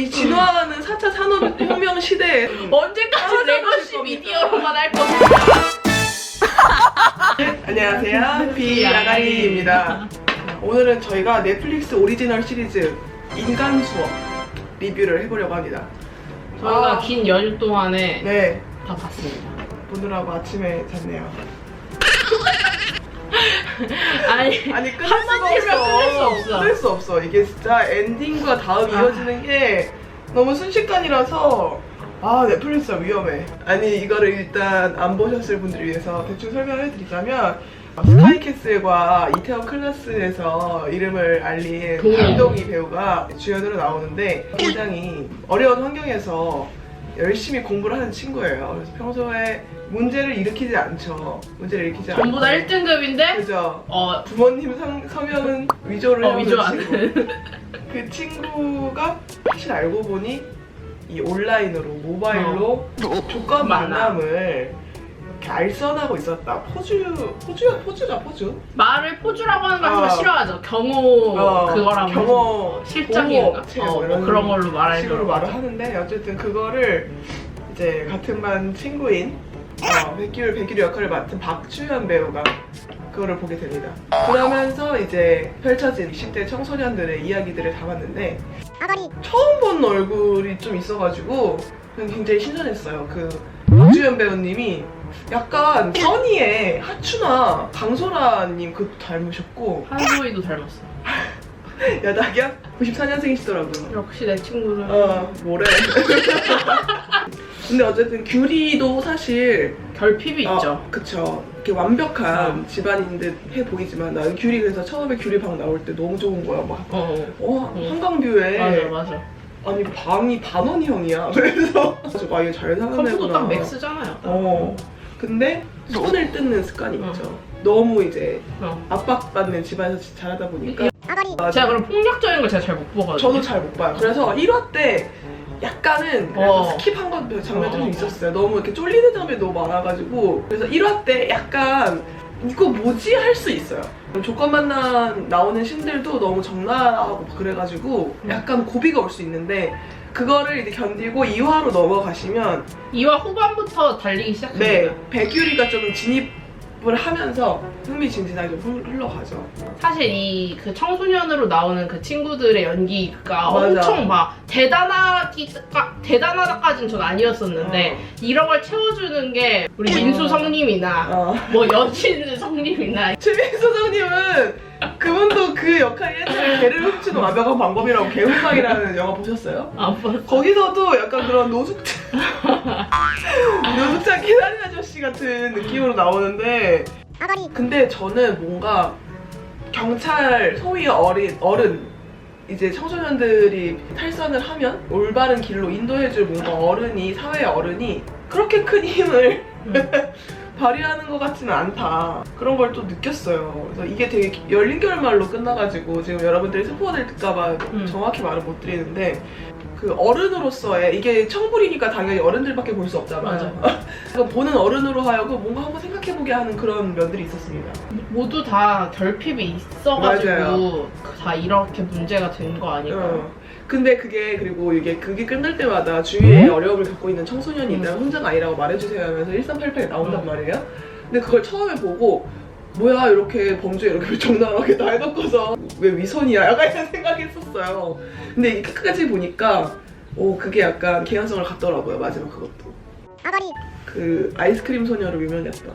이 진화하는 4차 산업혁명 시대에 언제까지 아, 레거시 겁니다. 미디어로만 할 겁니까? 안녕하세요. 비야가리입니다. 오늘은 저희가 넷플릭스 오리지널 시리즈 인간 수업 리뷰를 해보려고 합니다. 저희가 아. 긴 연휴 동안에 네, 다 봤습니다. 보느라고 아침에 잤네요. 아니, 아니 끊을 한번 수가 없어. 끊을 수 없어. 끊을 수 없어. 이게 진짜 엔딩과 다음 이어지는 게 너무 순식간이라서 아 넷플릭스가 위험해. 아니 이거를 일단 안 보셨을 분들을 위해서 대충 설명을 해드리자면 스카이캐슬과 이태원 클라스에서 이름을 알린 동희. 강동희 배우가 주연으로 나오는데 굉장히 어려운 환경에서 열심히 공부를 하는 친구예요. 그래서 평소에 문제를 일으키지 않죠. 문제를 일으키지 않고 전부 다 1등급인데 그죠. 어, 부모님 성, 서명은 위조를 어 위조하는 친구. 그 친구가 사실 알고 보니 이 온라인으로 모바일로 조건 어. 만남. 만남을 이렇게 알선하고 있었다. 포주 포주 포주가 포주. 말을 포주라고 하는 걸 어. 정말 싫어하죠. 경호 어, 그거랑 경호? 보호업체 어, 뭐뭐 이런 그런 걸로 말하는 식으로 말을 하는데 어쨌든 그거를 이제 같은 반 친구인 어, 백규율 백규율 역할을 맡은 박주현 배우가 그거를 보게 됩니다. 그러면서 이제 펼쳐진 20대 청소년들의 이야기들을 담았는데 처음 본 얼굴이 좀 있어가지고 굉장히 신선했어요. 그 박주현 배우님이 약간 써니의 하추나 강소라님 그 닮으셨고 한소희도 닮았어. 야닥이야 94년생이시더라고요. 역시 내 친구는 어, 뭐래. 근데 어쨌든 규리도 사실 결핍이 어, 있죠. 그쵸. 이렇게 완벽한 어. 집안인 듯 해 보이지만 나는 규리 그래서 처음에 규리 방 나올 때 너무 좋은 거야. 막, 어, 어, 응. 한강뷰에 맞아 맞아. 아니 방이 반원형이야. 그래서 아 이게 잘 사는 컴퓨터 애구나. 딱 맥스잖아요. 어. 근데 손을 뜯는 습관이 어. 있죠. 너무 이제 어. 압박받는 집안에서 자라다 보니까 맞아. 제가 그럼 폭력적인 걸 제가 잘 못 보거든요. 저도 잘 못 봐요. 그래서 1화 때 약간은 그래서 어. 스킵한 것 장면들이 좀 어. 있었어요. 너무 이렇게 쫄리는 장면이 너무 많아가지고 그래서 1화 때 약간 이거 뭐지 할 수 있어요. 조건 만남 나오는 신들도 너무 적나하고 그래가지고 음. 약간 고비가 올 수 있는데 그거를 이제 견디고 2화로 넘어가시면 2화 후반부터 달리기 시작합니다. 네 백유리가 좀 진입 을 하면서 흥미진진하게 좀 흘- 흘러가죠. 사실 이 그 청소년으로 나오는 그 친구들의 연기가 맞아. 엄청 막 대단하기 대단하다까지는 전 아니었었는데 어. 이런 걸 채워주는 게 우리 민수 성님이나 어. 뭐 여진 성님이나 최민수 소장님은 그분도 그 옛날에 개를 훔치는 완벽한 방법이라고 개훈방이라는 영화 보셨어요? 안 봤어. 거기서도 약간 그런 노숙자 노숙자 계단이 아저씨 같은 느낌으로 나오는데 근데 저는 뭔가 경찰 소위 어린 어른 이제 청소년들이 탈선을 하면 올바른 길로 인도해줄 뭔가 어른이 사회의 어른이 그렇게 큰 힘을 음. 발휘하는 것 같지는 않다 그런 걸 또 느꼈어요 그래서 이게 되게 열린 결말로 끝나가지고 지금 여러분들이 스포가 될까봐 음. 정확히 말을 못 드리는데 그 어른으로서의 이게 청불이니까 당연히 어른들밖에 볼 수 없잖아요 맞아. 그거 보는 어른으로 하여금 뭔가 한번 생각해보게 하는 그런 면들이 있었습니다 모두 다 결핍이 있어가지고 맞아요. 다 이렇게 문제가 된 거 아닐까. 어. 근데 그게 그리고 이게 그게 끝날 때마다 주위에 어려움을 갖고 있는 청소년이 있다면 혼자가 아니라고 말해주세요 하면서 1388에 나온단 음. 말이에요. 근데 그걸 처음에 보고 뭐야 이렇게 범죄 이렇게 적나라하게 날 덮어서 왜 위선이야 약간 이런 생각했었어요. 근데 끝까지 보니까 오 그게 약간 개연성을 갖더라고요 마지막 그것도. 그 아이스크림 소녀로 유명했던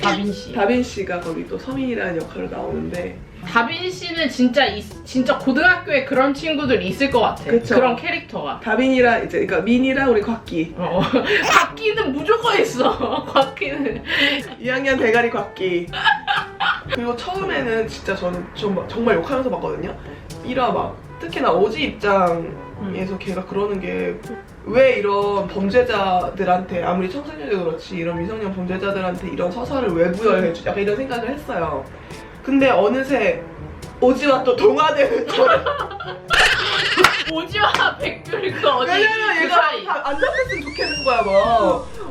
다빈 씨. 다빈 씨가 거기 또 서민이라는 역할로 나오는데 다빈 씨는 진짜 이- 진짜 고등학교에 그런 친구들 있을 것 같아. 그쵸. 그런 캐릭터가. 다빈이랑 이제 그러니까 민이랑 우리 곽기 어. 곽기는 무조건 있어. 곽기는. 2학년 대가리 곽기. 그리고 처음에는 진짜 저는 좀 정말 욕하면서 봤거든요. 1화 막 특히나 오지 입장에서 걔가 그러는 게 왜 이런 범죄자들한테 아무리 청소년도 그렇지 이런 미성년 범죄자들한테 이런 서사를 왜 부여해주지 약간 이런 생각을 했어요. 근데 어느새 오지와 또 동화되는 저를 오지와 백귤이 그 어디 왜냐면 그 얘가 사이. 다 안 잡혔으면 좋겠는 거야 막.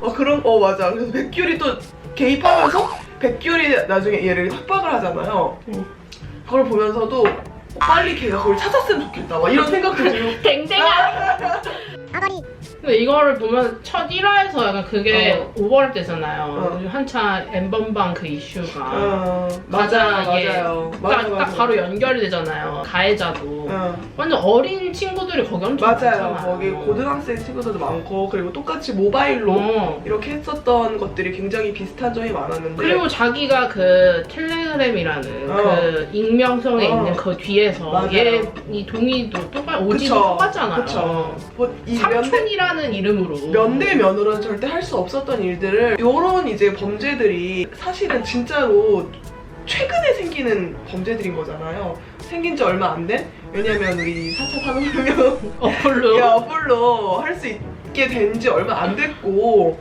어 그런 어 맞아. 그래서 백규리 또 개입하면서 백규리 나중에 얘를 협박을 하잖아요. 응. 그걸 보면서도 빨리 걔가 그걸 찾았으면 좋겠다. 막 이런 생각도 들고. 댕댕아! 근데 이거를 보면 첫 1화에서 약간 그게 어. 오버랩 되잖아요. 어. 한참 엠번방 그 이슈가. 어, 가장 맞아요, 이게 맞아요. 딱, 맞아, 딱 맞아. 바로 연결이 되잖아요. 가해자도. 어. 완전 어린 친구들이 거기 엄청 맞아요. 많잖아요. 거기 고등학생 친구들도 많고 그리고 똑같이 모바일로 어. 이렇게 했었던 것들이 굉장히 비슷한 점이 많았는데 그리고 자기가 그 텔레그램이라는 어. 그 익명성에 어. 있는 그 뒤에서 맞아요. 얘이 동의도 똑같 오지도 그쵸. 똑같잖아요. 그쵸. 뭐, 이 삼촌이라는 이름으로 면대 면으로는 절대 할 수 없었던 일들을 요런 이제 범죄들이 사실은 진짜로 최근에 생기는 범죄들인 거잖아요. 생긴 지 얼마 안 된? 왜냐면 우리 4차 산업혁명 어플로 이 어플로 할 수 있게 된 지 얼마 안 됐고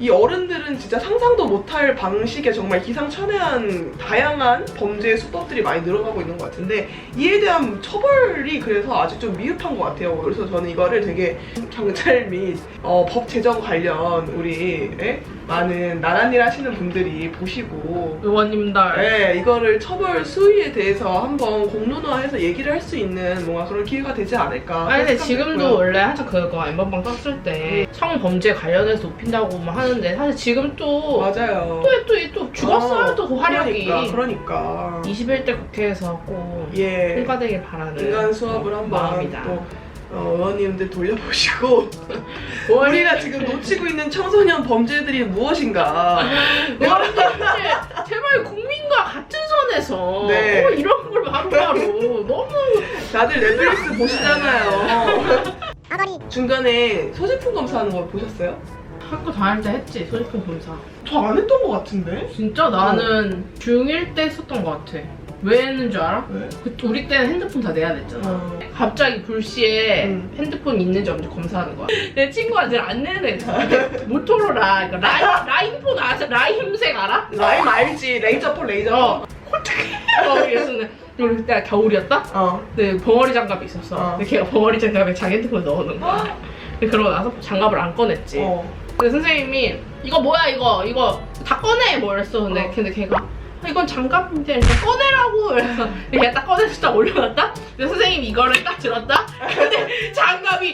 이 어른들은 진짜 상상도 못할 방식의 정말 기상천외한 다양한 범죄의 수법들이 많이 늘어나고 있는 것 같은데 이에 대한 처벌이 그래서 아직 좀 미흡한 것 같아요. 그래서 저는 이거를 되게 경찰 및 어, 법 제정 관련 우리 에? 많은 나란 일 하시는 분들이 보시고 의원님들 네, 이거를 처벌 수위에 대해서 한번 공론화해서 얘기를 할 수 있는 뭔가 그런 기회가 되지 않을까. 아니 근데. 지금도 원래 한참 그거 엠번방 떴을 때 성범죄 관련해서 높인다고 막 하는데 사실 지금 또 맞아요. 또, 또, 또 죽었어요 어, 또그 화력이 그러니까, 그러니까. 21대 국회에서 꼭 예. 통과되길 바라는 인간 수업을 한번 마음이다 또 어, 의원님들 돌려보시고 우리가 지금 놓치고 있는 청소년 범죄들이 무엇인가 의원님들 제발 국민과 같은 선에서 네. 어, 이런 걸 바로바로 너무 다들 넷플릭스 보시잖아요. 중간에 소지품 검사하는 거 보셨어요? 학교 다닐 때 했지 소지품 검사 저 안 했던 것 같은데. 진짜 나는 중1 때 했었던 것 같아 왜 했는 줄 알아? 왜? 그 우리 때는 핸드폰 다 내야 됐잖아 어. 갑자기 불시에 음. 핸드폰 있는지 없는지 검사하는 거야. 내 친구가 늘 안 내는 애 있어. 모토로라, 그러니까 라인, 라인폰 아세요? 라인색 알아? 라임 알지? 레이저폰 레이저폰. 어. 거기에서는 우리 그때가 겨울이었다? 어. 근데 벙어리 장갑이 있었어. 어. 근데 걔가 벙어리 장갑에 자기 핸드폰을 넣어놓은 거야. 근데 그러고 나서 장갑을 안 꺼냈지. 어. 근데 선생님이 이거 뭐야 이거 이거 다 꺼내 뭐 이랬어. 근데, 어. 근데 걔가 아, 이건 장갑인데 일단 꺼내라고 그래서 걔가 딱 꺼내서 딱 올려놨다. 근데 선생님이 이거를 딱 들었다. 근데 장갑이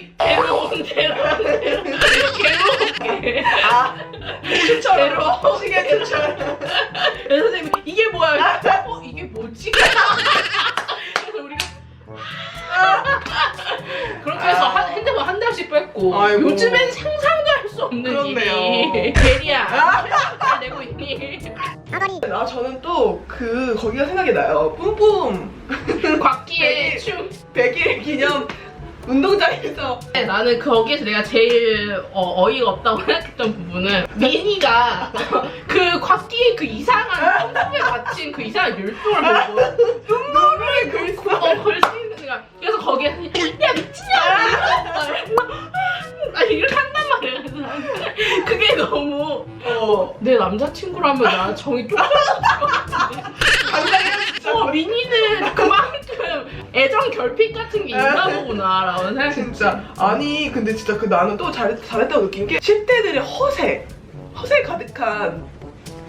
저는 또 그 거기가 생각이 나요. 뿜뿜 곽기의 되게- 춤 100일 기념 운동장에서 나는 거기에서 내가 제일 어, 이가 없다고 생각했던 부분은 미니가 그 곽기의 그 이상한 성품에 맞춘 그 이상한 율동을 보고 눈물이 글썽. 어, 걸리는 거야. 그래서 거기에 야 미친년아 아니 이렇게 한단 말이야 그래서 나는 그게 너무. 어. 내 남자친구라면 나 정이 똑같을 것 같은데. 당장에 진짜 어 미니는 그만큼 애정 결핍 같은 게 있나 보구나라고 생각했지 진짜. 아니 근데 진짜 그 나는 또 잘했, 잘했다고 느낀 게 10대들의 허세. 허세 가득한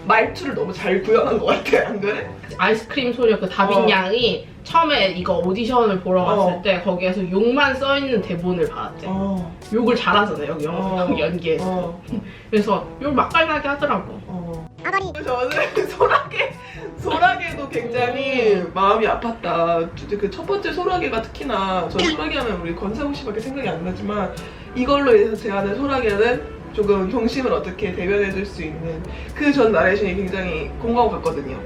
말투를 너무 잘 구현한 것 같아 안 그래? 아이스크림 소녀 그 다빈 어. 양이 처음에 이거 오디션을 보러 갔을 어. 때 거기에서 욕만 써있는 대본을 받았대 어. 욕을 잘하잖아 여기 영- 어. 연기에서 어. 그래서 욕 맛깔나게 하더라고 어. 저는 소라게 소라게도 굉장히 마음이 아팠다. 그 첫 번째 소라게가 특히나 저 소라게 하면 우리 권상우 씨밖에 생각이 안 나지만 이걸로 인해서 제안한 소라게는 조금 동심을 어떻게 대변해줄 수 있는 그 전 나레이션이 굉장히 공감 갔거든요.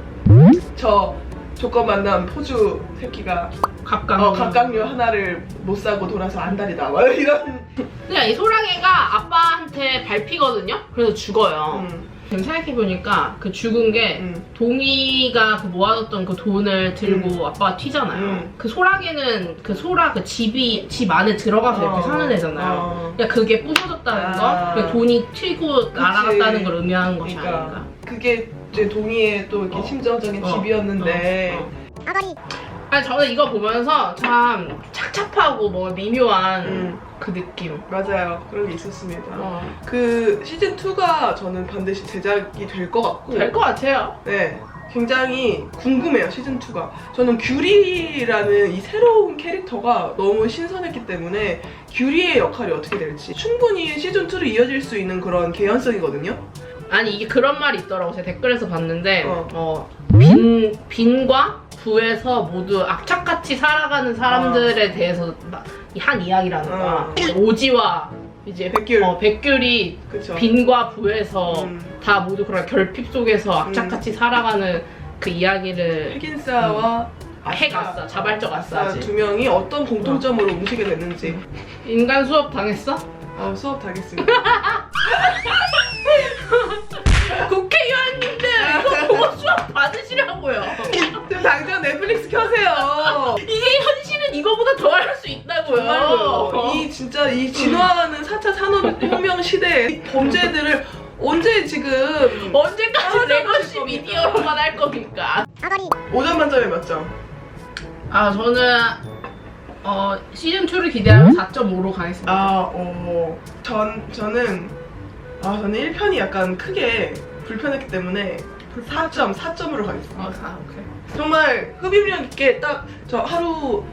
저 조건 만남 포주 새끼가 각각 어, 각각류 하나를 못 사고 돌아서 안달이다. 막 이런. 그냥 이 소라게가 아빠한테 밟히거든요. 그래서 죽어요. 음, 지금 생각해보니까 그 죽은 게 음. 동이가 그 모아뒀던 그 돈을 들고 아빠가 튀잖아요. 음. 그 소라게는 그 소라 그 집이 집 안에 들어가서 이렇게 어, 사는 애잖아요. 어. 그러니까 그게 부서졌다는 아. 거, 그 돈이 튀고 날아갔다는 걸 의미하는 것이 그러니까 아닌가. 그게 이제 동의의 또 이렇게 어. 심정적인 어. 집이었는데 어, 어. 아니 저는 이거 보면서 참 착잡하고 뭐 미묘한 음, 그 느낌. 맞아요 그런 게 있었습니다. 어. 그 시즌 2가 저는 반드시 제작이 될 것 같고 될 것 같아요. 네 굉장히 궁금해요 시즌 2가. 저는 규리라는 이 새로운 캐릭터가 너무 신선했기 때문에 규리의 역할이 어떻게 될지 충분히 시즌 2로 이어질 수 있는 그런 개연성이거든요. 아니 이게 그런 말이 있더라고 제가 댓글에서 봤는데 어. 어, 빈, 빈과 부에서 모두 악착같이 살아가는 사람들에 대해서 마- 한 이야기라는 거야 어. 오지와 이제 백귤. 어, 백귤이 그쵸. 빈과 부에서 음. 다 모두 그런 결핍 속에서 악착같이 살아가는 그 이야기를 핵인싸와 아, 핵아싸, 자발적 아싸지. 두 명이 어떤 공통점으로 움직이게 됐는지 인간 수업 당했어? 어, 수업 하겠습니다. 넷플릭스 켜세요. 이게 현실은 이거보다 더 할 수 있다고요 정말로 이 진짜 이 진화하는 4차 산업혁명 시대에 이 범죄들을 언제 지금 언제까지 아, 레거시 겁니다. 미디어로만 할 겁니까? 5점 만점에 몇 점? 아 저는 어 시즌 2를 기대하면 4.5로 가겠습니다. 아, 어, 전 저는 아 저는 1편이 약간 크게 불편했기 때문에 4점, 4점으로 가겠습니다. 아, 아, 오케이. 정말 흡입력 있게 딱 저 하루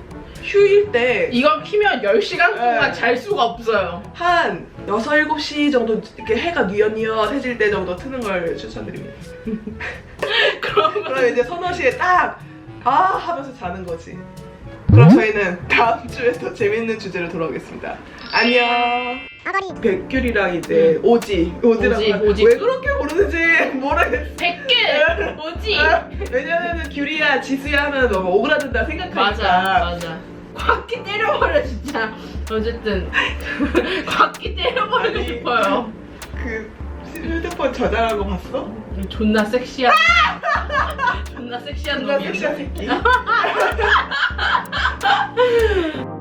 휴일 때 이거 키면 10시간 동안 네. 잘 수가 없어요. 한 6, 7시 정도 이렇게 해가 뉘엿뉘엿해질 때 정도 트는 걸 추천드립니다. 그러면 그럼 이제 서너 시에 딱, 아! 하면서 자는 거지. 그럼 저희는 다음 주에 더 재밌는 주제로 돌아오겠습니다. 안녕! 백귤이랑 이제 오지, 오지랑 오지, 오지. 왜 그렇게 부르는지 모르겠어. 백길 뭐지? 아, 왜냐면은 귤이야, 지수야 하면 너무 오그라든다 생각하니까. 맞아 맞아. 곽기 때려버려 진짜. 어쨌든 곽기 때려버리고 아니. 싶어요. 그 휴대폰 저장한 거 봤어? 존나 섹시한. 존나 섹시한 존나 놈이야. 섹시한 새끼. Ha ha ha!